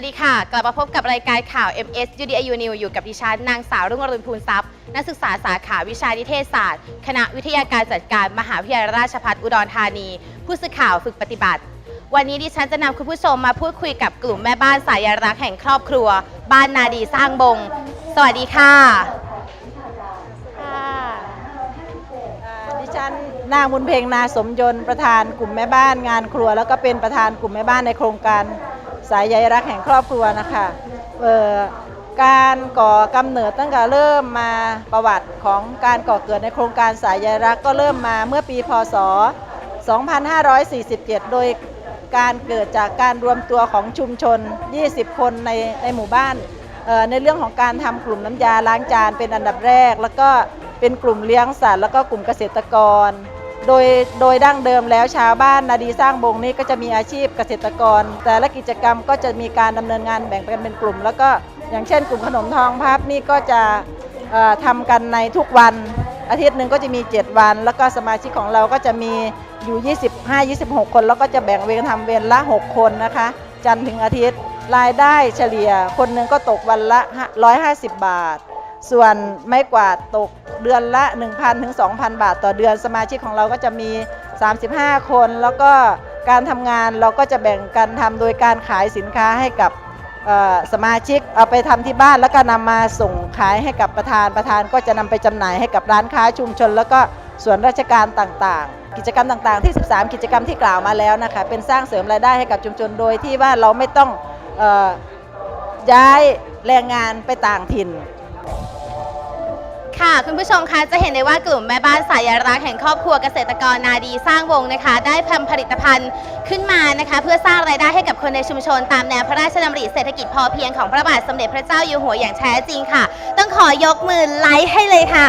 วัสดีค่ะ กลับมาพบกับรายการข่าว MS UDIU News อยู่กับดิฉันนางสาวรุ่งอรุณภูลทรัพย์ นักศึกษาสาขาวิชานิเทศศาสตร์ คณะวิทยาการจัดการมหาวิทยาลัยราชภัฏอุดรธานี ผู้สื่อข่าวฝึกปฏิบัติ วันนี้ดิฉันจะนำคุณผู้ชมมาพูดคุยกับกลุ่มแม่บ้านสายรักแห่งครอบครัว บ้านนาดีสร้างบง สวัสดีค่ะ ค่ะอ่าดิฉันนางบุญเพ็งนาสมยนต์ประธานกลุ่มแม่บ้านงานครัว แล้วก็เป็นประธานกลุ่มแม่บ้านในโครงการ สายใยรักแห่งครอบครัวนะคะเอ่อการก่อกำเนิดตั้งแต่เริ่มมาประวัติของการก่อเกิดในโครงการสายใยรักก็เริ่มมาเมื่อปีพศ 2547 โดยการเกิดจากการรวมตัวของชุมชน 20 คนในในหมู่บ้านเอ่อในเรื่องของการทำกลุ่มน้ำยาล้างจานเป็นอันดับแรก แล้วก็เป็นกลุ่มเลี้ยงสัตว์แล้วก็กลุ่มเกษตรกร โดยโดยดั้งเดิมแล้วชาวบ้านนาดีสร้างบงนี้ก็จะมีอาชีพเกษตรกร แต่ละกิจกรรมก็จะมีการดำเนินงานแบ่งกันเป็นกลุ่ม แล้วก็อย่างเช่น กลุ่มขนมทองพับนี่ก็จะเอ่อทำกันในทุกวัน อาทิตย์หนึ่งก็จะมี 7 วัน แล้วก็สมาชิกของเราก็จะมีอยู่ 25-26 คน แล้วก็จะแบ่งเวรทำเวรละ 6 คนนะคะ จันทร์ถึงอาทิตย์รายได้เฉลี่ย คนหนึ่งก็ตกวันละ 150 บาท ส่วนไม้กวาดตกเดือนละ 1,000 ถึง 2,000 บาทต่อเดือนสมาชิกของเราก็จะมี 35 คน แล้วก็การทำงานเราก็จะแบ่งกันทำโดยการขายสินค้าให้กับสมาชิกเอาไปทำที่บ้านแล้วก็นำมาส่งขายให้กับประธานประธานก็จะนำไปจำหน่ายให้กับร้านค้าชุมชน แล้วก็ส่วนราชการต่างๆ กิจกรรมต่างๆที่ 13 กิจกรรมที่กล่าวมาแล้วนะคะเป็นสร้างเสริมรายได้ให้กับชุมชนโดยที่ว่าเราไม่ต้องออย้ายแรงงานไปต่างถิ่น ค่ะ คุณผู้ชมคะจะเห็นได้ว่ากลุ่มแม่บ้านสายรักแห่งครอบครัวเกษตรกรนาดีสร้างวงนะคะ ได้ทำผลิตภัณฑ์ขึ้นมานะคะ เพื่อสร้างรายได้ให้กับคนในชุมชน ตามแนวพระราชดำริเศรษฐกิจพอเพียงของพระบาทสมเด็จพระเจ้าอยู่หัวอย่างแท้จริงค่ะ ต้องขอยกมือไลค์ให้เลยค่ะ